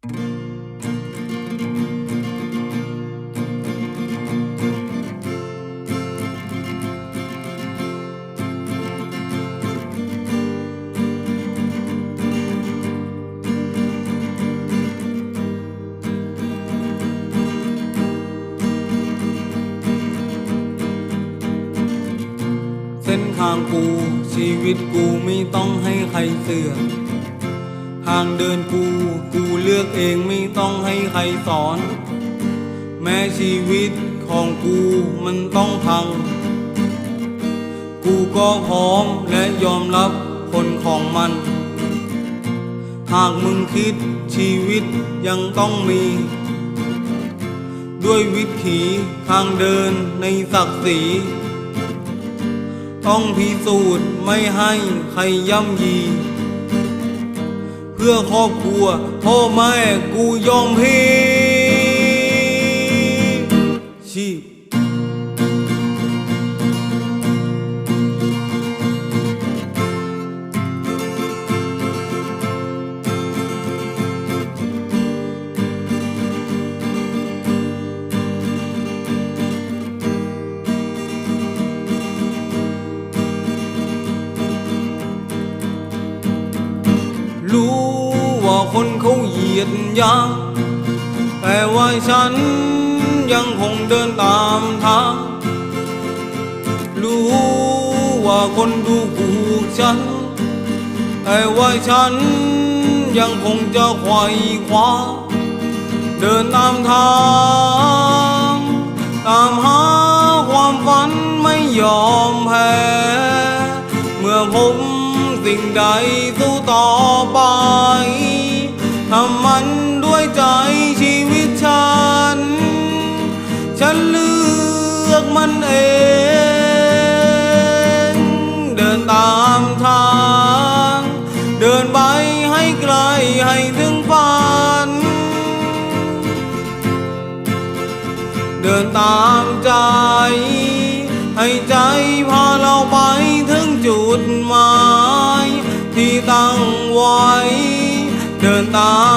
เส้นทางกูชีวิตกูไม่ต้องให้ใครเสือกทางเดินกูกูเลือก เองไม่ต้องให้ใครสอน แม้ชีวิตของกูมันต้องพัง กูก็พร้อมและยอมรับผลของมัน หากมึงคิดชีวิตยังต้องมี ด้วยวิถีทางเดินในศักดิ์ศรีต้องพิสูจน์ไม่ให้ใครย่ำยี พื่อครอบครัวพ่อแม่กูยอมพี คนเขาเหยียดยาแต่ว่าฉันยังคงเดินตามทาง รู้ว่าคนดูถูกฉัน แต่ว่าฉันยังคงจะไขว่คว้า เดินตามทาง ตามหาความฝันไม่ยอมแพ้ เมื่อผมสิ่งใดสู้ต่อไป ทำมันด้วยใจชีวิตฉัน ฉันเลือกมันเอง เดินตามทาง เดินไปให้ไกลให้ถึงฝัน เดินตามใจ ให้ใจ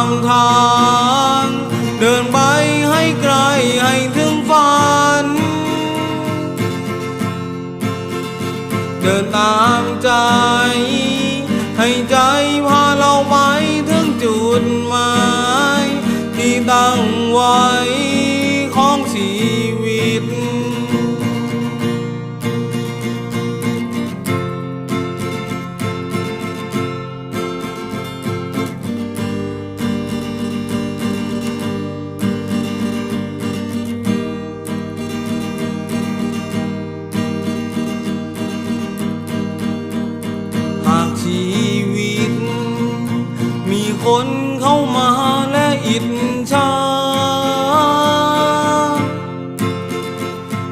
ามทาง เดินไปให้ไกลให้ถึงฝัน เดินตามใจ ให้ใจพาเราไปถึงจุดหมายที่ตั้งไว้ คนเข้ามาและอิจฉา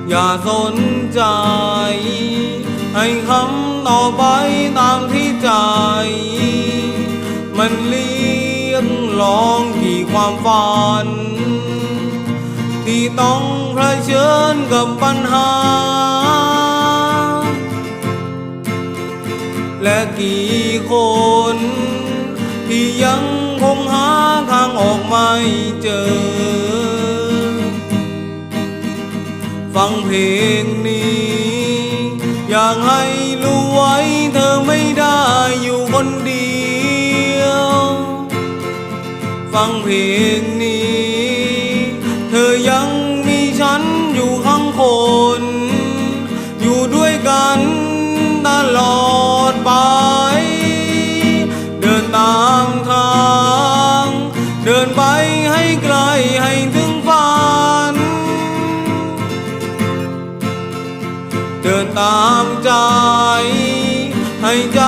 อย่าสนใจ ให้คำต่อไปตามที่ใจ มันเลี้ยงลองกี่ความฝัน ที่ต้องเผชิญกับปัญหา และกี่คน ยังคงหาทางออกไม่เจอ ฟังเพลงนี้ อยากให้รู้ไว้เธอไม่ได้อยู่คนเดียว ฟังเพลงนี้ามใจ ให้ใจ